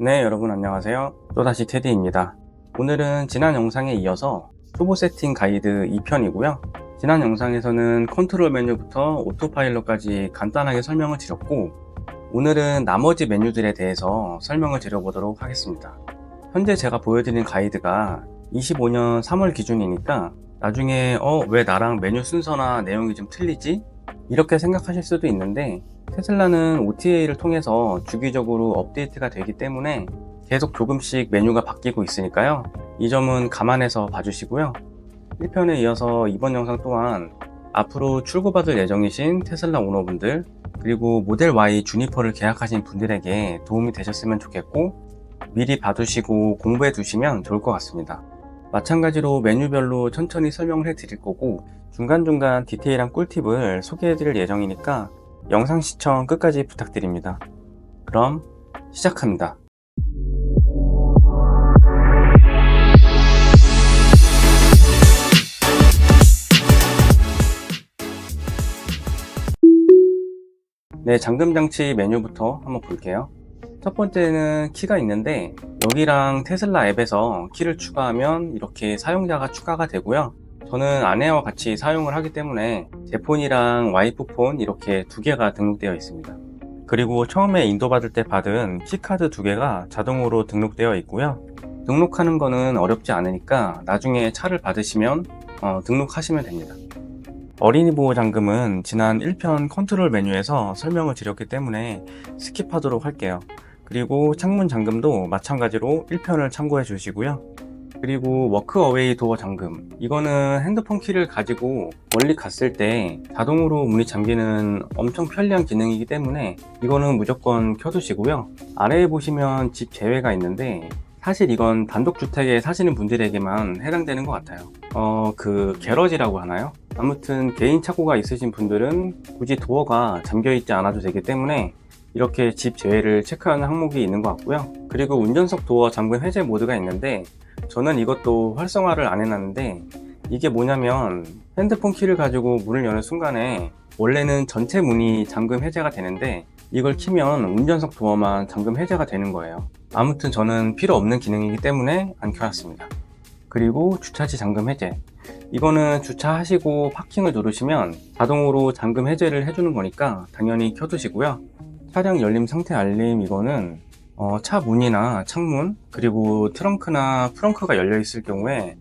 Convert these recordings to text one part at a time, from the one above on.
네, 여러분 안녕하세요. 또다시 테디입니다. 오늘은 지난 영상에 이어서 초보 세팅 가이드 2편이고요. 지난 영상에서는 컨트롤 메뉴부터 오토파일럿까지 간단하게 설명을 드렸고, 오늘은 나머지 메뉴들에 대해서 설명을 드려보도록 하겠습니다. 현재 제가 보여드린 가이드가 25년 3월 기준이니까 나중에 어, 왜 나랑 메뉴 순서나 내용이 좀 틀리지? 이렇게 생각하실 수도 있는데 테슬라는 OTA를 통해서 주기적으로 업데이트가 되기 때문에 계속 조금씩 메뉴가 바뀌고 있으니까요. 이 점은 감안해서 봐주시고요. 1편에 이어서 이번 영상 또한 앞으로 출고받을 예정이신 테슬라 오너분들 그리고 모델 Y 주니퍼를 계약하신 분들에게 도움이 되셨으면 좋겠고 미리 봐두시고 공부해 두시면 좋을 것 같습니다. 마찬가지로 메뉴별로 천천히 설명을 해 드릴 거고 중간중간 디테일한 꿀팁을 소개해 드릴 예정이니까 영상 시청 끝까지 부탁드립니다. 그럼 시작합니다. 네, 잠금 장치 메뉴부터 한번 볼게요. 첫 번째는 키가 있는데 여기랑 테슬라 앱에서 키를 추가하면 이렇게 사용자가 추가가 되고요. 저는 아내와 같이 사용을 하기 때문에 제 폰이랑 와이프 폰 이렇게 두 개가 등록되어 있습니다. 그리고 처음에 인도받을 때 받은 키카드 두 개가 자동으로 등록되어 있고요. 등록하는 거는 어렵지 않으니까 나중에 차를 받으시면 어, 등록하시면 됩니다. 어린이 보호 잠금은 지난 1편 컨트롤 메뉴에서 설명을 드렸기 때문에 스킵하도록 할게요. 그리고 창문 잠금도 마찬가지로 1편을 참고해 주시고요. 그리고 워크 어웨이 도어 잠금. 이거는 핸드폰 키를 가지고 멀리 갔을 때 자동으로 문이 잠기는 엄청 편리한 기능이기 때문에 이거는 무조건 켜두시고요. 아래에 보시면 집 제외가 있는데 사실 이건 단독주택에 사시는 분들에게만 해당되는 것 같아요. 어, 그 게러지라고 하나요? 아무튼 개인 차고가 있으신 분들은 굳이 도어가 잠겨 있지 않아도 되기 때문에 이렇게 집 제외를 체크하는 항목이 있는 것 같고요. 그리고 운전석 도어 잠금 해제 모드가 있는데 저는 이것도 활성화를 안 해놨는데 이게 뭐냐면 핸드폰 키를 가지고 문을 여는 순간에 원래는 전체 문이 잠금 해제가 되는데 이걸 키면 운전석 도어만 잠금 해제가 되는 거예요. 아무튼 저는 필요 없는 기능이기 때문에 안 켜놨습니다. 그리고 주차지 잠금 해제. 이거는 주차하시고 파킹을 누르시면 자동으로 잠금 해제를 해주는 거니까 당연히 켜두시고요. 차량 열림 상태 알림 이거는 어, 차 문이나 창문 그리고 트렁크나 프렁크가 열려 있을 경우에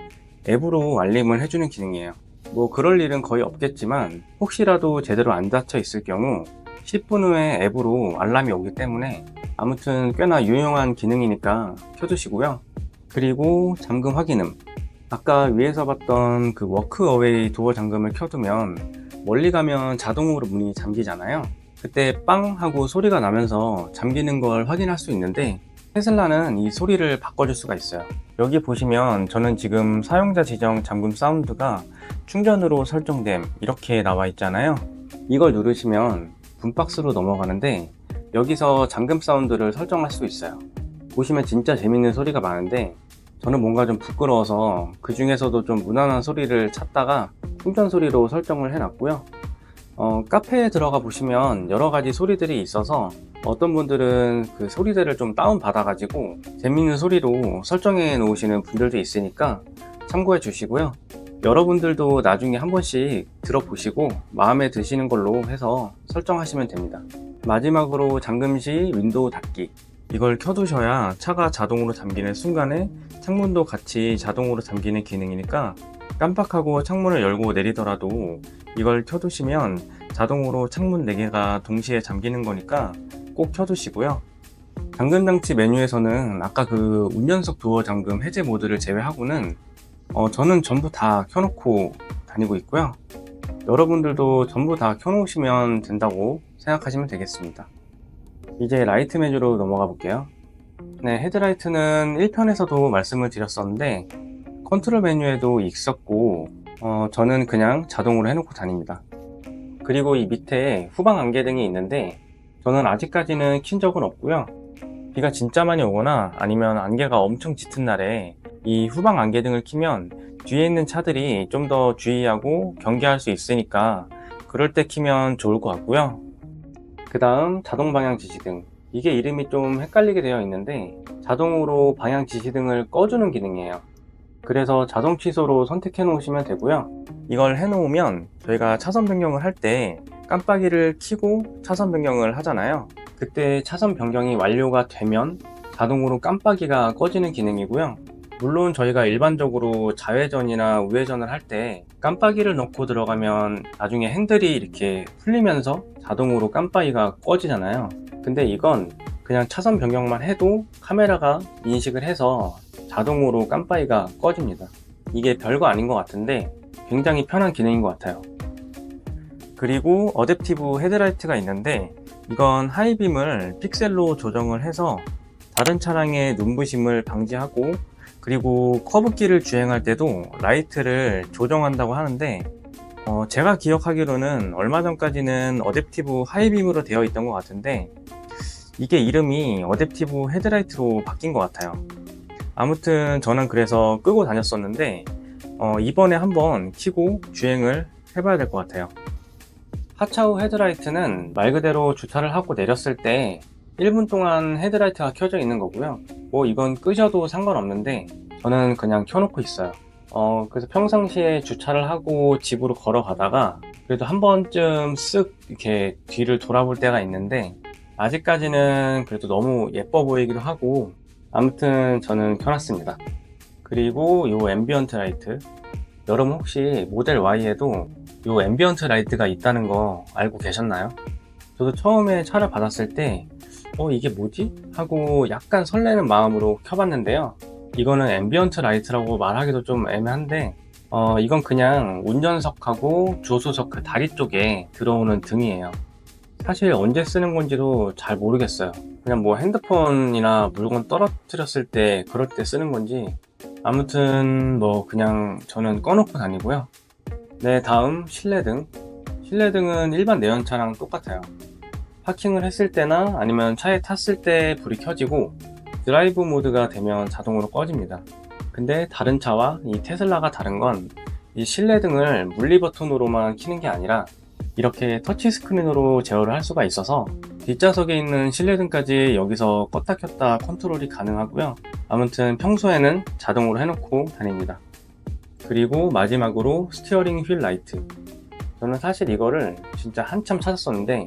앱으로 알림을 해주는 기능이에요. 뭐 그럴 일은 거의 없겠지만 혹시라도 제대로 안 닫혀 있을 경우 10분 후에 앱으로 알람이 오기 때문에 아무튼 꽤나 유용한 기능이니까 켜두시고요. 그리고 잠금 확인음. 아까 위에서 봤던 그 워크 어웨이 도어 잠금을 켜두면 멀리 가면 자동으로 문이 잠기잖아요. 그때 빵 하고 소리가 나면서 잠기는 걸 확인할 수 있는데 테슬라는 이 소리를 바꿔줄 수가 있어요. 여기 보시면 저는 지금 사용자 지정 잠금 사운드가 충전으로 설정됨 이렇게 나와 있잖아요. 이걸 누르시면 분박스로 넘어가는데 여기서 잠금 사운드를 설정할 수 있어요. 보시면 진짜 재밌는 소리가 많은데 저는 뭔가 좀 부끄러워서 그 중에서도 좀 무난한 소리를 찾다가 충전 소리로 설정을 해놨고요. 어, 카페에 들어가 보시면 여러 가지 소리들이 있어서 어떤 분들은 그 소리들을 좀 다운 받아 가지고 재밌는 소리로 설정해 놓으시는 분들도 있으니까 참고해 주시고요. 여러분들도 나중에 한 번씩 들어보시고 마음에 드시는 걸로 해서 설정하시면 됩니다. 마지막으로 잠금 시 윈도우 닫기. 이걸 켜두셔야 차가 자동으로 잠기는 순간에 창문도 같이 자동으로 잠기는 기능이니까 깜빡하고 창문을 열고 내리더라도 이걸 켜두시면 자동으로 창문 4개가 동시에 잠기는 거니까 꼭 켜두시고요. 잠금 장치 메뉴에서는 아까 그 운전석 도어 잠금 해제 모드를 제외하고는 어, 저는 전부 다 켜놓고 다니고 있고요. 여러분들도 전부 다 켜놓으시면 된다고 생각하시면 되겠습니다. 이제 라이트 메뉴로 넘어가 볼게요. 네, 헤드라이트는 1편에서도 말씀을 드렸었는데 컨트롤 메뉴에도 있었고 어, 저는 그냥 자동으로 해놓고 다닙니다. 그리고 이 밑에 후방 안개등이 있는데 저는 아직까지는 킨 적은 없고요. 비가 진짜 많이 오거나 아니면 안개가 엄청 짙은 날에 이 후방 안개등을 키면 뒤에 있는 차들이 좀 더 주의하고 경계할 수 있으니까 그럴 때 키면 좋을 것 같고요. 그 다음 자동 방향 지시등. 이게 이름이 좀 헷갈리게 되어 있는데 자동으로 방향 지시등을 꺼주는 기능이에요. 그래서 자동 취소로 선택해 놓으시면 되고요. 이걸 해 놓으면 저희가 차선 변경을 할 때 깜빡이를 켜고 차선 변경을 하잖아요. 그때 차선 변경이 완료가 되면 자동으로 깜빡이가 꺼지는 기능이고요. 물론 저희가 일반적으로 좌회전이나 우회전을 할 때 깜빡이를 넣고 들어가면 나중에 핸들이 이렇게 풀리면서 자동으로 깜빡이가 꺼지잖아요. 근데 이건 그냥 차선 변경만 해도 카메라가 인식을 해서 자동으로 깜빡이가 꺼집니다. 이게 별거 아닌 것 같은데 굉장히 편한 기능인 것 같아요. 그리고 어댑티브 헤드라이트가 있는데 이건 하이빔을 픽셀로 조정을 해서 다른 차량의 눈부심을 방지하고 그리고 커브길을 주행할 때도 라이트를 조정한다고 하는데 어, 제가 기억하기로는 얼마 전까지는 어댑티브 하이빔으로 되어 있던 것 같은데 이게 이름이 어댑티브 헤드라이트로 바뀐 것 같아요. 아무튼 저는 그래서 끄고 다녔었는데 어, 이번에 한번 켜고 주행을 해봐야 될 것 같아요. 하차후 헤드라이트는 말 그대로 주차를 하고 내렸을 때 1분 동안 헤드라이트가 켜져 있는 거고요. 뭐 이건 끄셔도 상관없는데 저는 그냥 켜놓고 있어요. 어, 그래서 평상시에 주차를 하고 집으로 걸어가다가 그래도 한 번쯤 쓱 이렇게 뒤를 돌아볼 때가 있는데 아직까지는 그래도 너무 예뻐 보이기도 하고 아무튼 저는 켜놨습니다. 그리고 요 앰비언트 라이트 여러분 혹시 모델 Y에도 요 앰비언트 라이트가 있다는 거 알고 계셨나요? 저도 처음에 차를 받았을 때 어, 이게 뭐지? 하고 약간 설레는 마음으로 켜봤는데요. 이거는 앰비언트 라이트라고 말하기도 좀 애매한데, 어, 이건 그냥 운전석하고 조수석 그 다리 쪽에 들어오는 등이에요. 사실 언제 쓰는 건지도 잘 모르겠어요. 그냥 뭐 핸드폰이나 물건 떨어뜨렸을 때 그럴 때 쓰는 건지 아무튼 뭐 그냥 저는 꺼놓고 다니고요. 네, 다음 실내등. 실내등은 일반 내연차랑 똑같아요. 파킹을 했을 때나 아니면 차에 탔을 때 불이 켜지고 드라이브 모드가 되면 자동으로 꺼집니다. 근데 다른 차와 이 테슬라가 다른 건 이 실내등을 물리 버튼으로만 켜는 게 아니라 이렇게 터치 스크린으로 제어를 할 수가 있어서 뒷좌석에 있는 실내등까지 여기서 껐다 켰다 컨트롤이 가능하고요. 아무튼 평소에는 자동으로 해놓고 다닙니다. 그리고 마지막으로 스티어링 휠 라이트. 저는 사실 이거를 진짜 한참 찾았었는데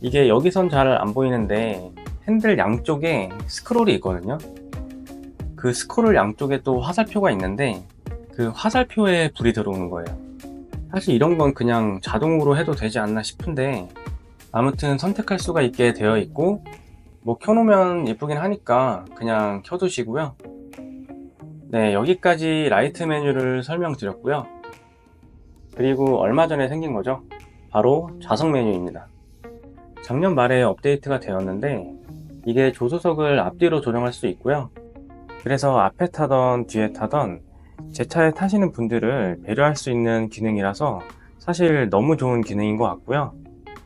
이게 여기선 잘 안 보이는데 핸들 양쪽에 스크롤이 있거든요. 그 스크롤 양쪽에 또 화살표가 있는데 그 화살표에 불이 들어오는 거예요. 사실 이런 건 그냥 자동으로 해도 되지 않나 싶은데 아무튼 선택할 수가 있게 되어 있고 뭐 켜놓으면 예쁘긴 하니까 그냥 켜두시고요. 네, 여기까지 라이트 메뉴를 설명드렸고요. 그리고 얼마 전에 생긴 거죠. 바로 좌석 메뉴입니다. 작년 말에 업데이트가 되었는데 이게 조수석을 앞뒤로 조정할 수 있고요. 그래서 앞에 타던 뒤에 타던 제 차에 타시는 분들을 배려할 수 있는 기능이라서 사실 너무 좋은 기능인 것 같고요.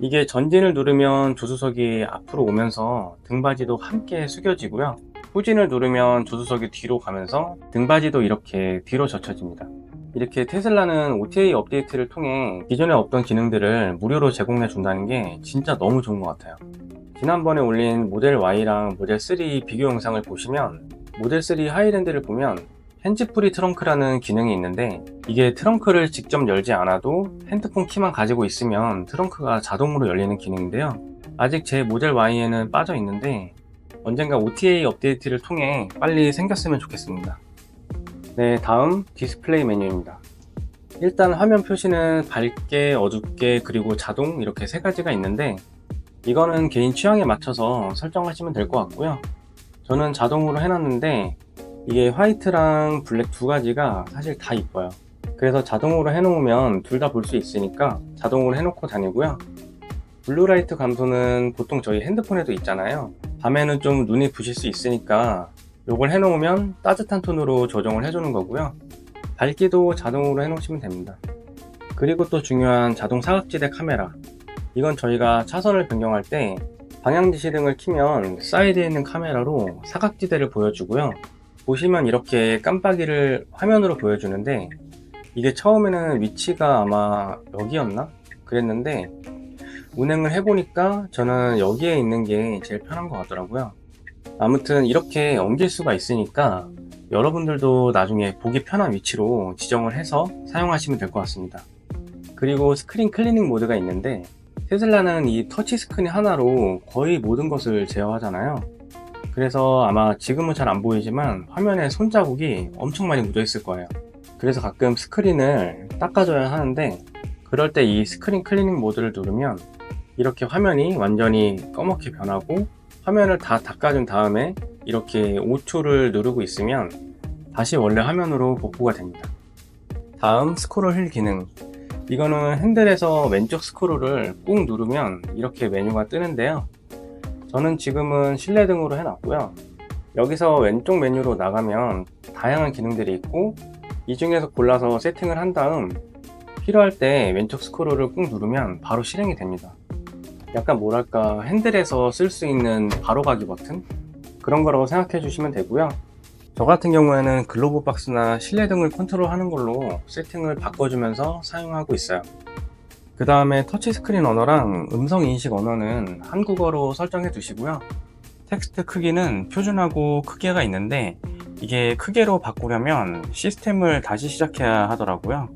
이게 전진을 누르면 조수석이 앞으로 오면서 등받이도 함께 숙여지고요. 후진을 누르면 조수석이 뒤로 가면서 등받이도 이렇게 뒤로 젖혀집니다. 이렇게 테슬라는 OTA 업데이트를 통해 기존에 없던 기능들을 무료로 제공해 준다는 게 진짜 너무 좋은 것 같아요. 지난번에 올린 모델 Y랑 모델 3 비교 영상을 보시면 모델 3 하이랜드를 보면 핸즈프리 트렁크라는 기능이 있는데 이게 트렁크를 직접 열지 않아도 핸드폰 키만 가지고 있으면 트렁크가 자동으로 열리는 기능인데요. 아직 제 모델 Y에는 빠져 있는데 언젠가 OTA 업데이트를 통해 빨리 생겼으면 좋겠습니다. 네, 다음 디스플레이 메뉴입니다. 일단 화면 표시는 밝게, 어둡게, 그리고 자동 이렇게 세 가지가 있는데 이거는 개인 취향에 맞춰서 설정하시면 될 것 같고요. 저는 자동으로 해놨는데 이게 화이트랑 블랙 두 가지가 사실 다 이뻐요. 그래서 자동으로 해놓으면 둘 다 볼 수 있으니까 자동으로 해놓고 다니고요. 블루라이트 감소는 보통 저희 핸드폰에도 있잖아요. 밤에는 좀 눈이 부실 수 있으니까 이걸 해놓으면 따뜻한 톤으로 조정을 해주는 거고요. 밝기도 자동으로 해놓으시면 됩니다. 그리고 또 중요한 자동 사각지대 카메라. 이건 저희가 차선을 변경할 때 방향지시등을 키면 사이드에 있는 카메라로 사각지대를 보여주고요. 보시면 이렇게 깜빡이를 화면으로 보여주는데 이게 처음에는 위치가 아마 여기였나? 그랬는데 운행을 해보니까 저는 여기에 있는 게 제일 편한 것 같더라고요. 아무튼 이렇게 옮길 수가 있으니까 여러분들도 나중에 보기 편한 위치로 지정을 해서 사용하시면 될 것 같습니다. 그리고 스크린 클리닝 모드가 있는데 테슬라는 이 터치 스크린 하나로 거의 모든 것을 제어하잖아요. 그래서 아마 지금은 잘 안 보이지만 화면에 손자국이 엄청 많이 묻어 있을 거예요. 그래서 가끔 스크린을 닦아줘야 하는데 그럴 때 이 스크린 클리닝 모드를 누르면 이렇게 화면이 완전히 검게 변하고 화면을 다 닦아준 다음에 이렇게 5초를 누르고 있으면 다시 원래 화면으로 복구가 됩니다. 다음 스크롤 휠 기능. 이거는 핸들에서 왼쪽 스크롤을 꾹 누르면 이렇게 메뉴가 뜨는데요. 저는 지금은 실내 등으로 해놨고요. 여기서 왼쪽 메뉴로 나가면 다양한 기능들이 있고 이 중에서 골라서 세팅을 한 다음 필요할 때 왼쪽 스크롤을 꾹 누르면 바로 실행이 됩니다. 약간 뭐랄까 핸들에서 쓸 수 있는 바로가기 버튼 그런 거라고 생각해 주시면 되고요. 저 같은 경우에는 글로브 박스나 실내 등을 컨트롤하는 걸로 세팅을 바꿔주면서 사용하고 있어요. 그 다음에 터치스크린 언어랑 음성 인식 언어는 한국어로 설정해 두시고요. 텍스트 크기는 표준하고 크기가 있는데 이게 크게로 바꾸려면 시스템을 다시 시작해야 하더라고요.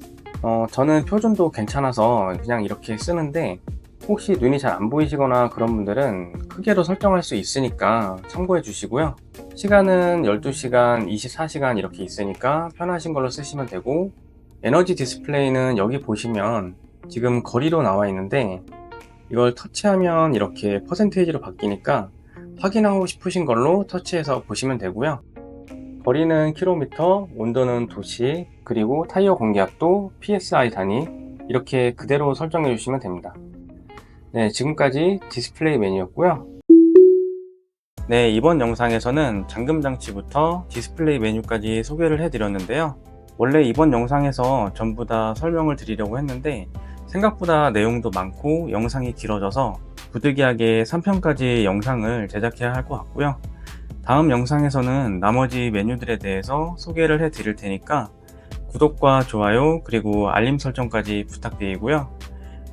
어, 저는 표준도 괜찮아서 그냥 이렇게 쓰는데 혹시 눈이 잘 안 보이시거나 그런 분들은 크게로 설정할 수 있으니까 참고해 주시고요. 시간은 12시간, 24시간 이렇게 있으니까 편하신 걸로 쓰시면 되고 에너지 디스플레이는 여기 보시면 지금 거리로 나와 있는데 이걸 터치하면 이렇게 퍼센테이지로 바뀌니까 확인하고 싶으신 걸로 터치해서 보시면 되고요. 거리는 킬로미터, 온도는 도시, 그리고 타이어 공기압도 PSI 단위 이렇게 그대로 설정해 주시면 됩니다. 네, 지금까지 디스플레이 메뉴였고요. 네, 이번 영상에서는 잠금 장치부터 디스플레이 메뉴까지 소개를 해드렸는데요. 원래 이번 영상에서 전부 다 설명을 드리려고 했는데 생각보다 내용도 많고 영상이 길어져서 부득이하게 3편까지 영상을 제작해야 할 것 같고요. 다음 영상에서는 나머지 메뉴들에 대해서 소개를 해 드릴 테니까 구독과 좋아요 그리고 알림 설정까지 부탁드리고요.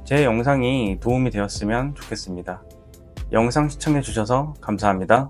제 영상이 도움이 되었으면 좋겠습니다. 영상 시청해 주셔서 감사합니다.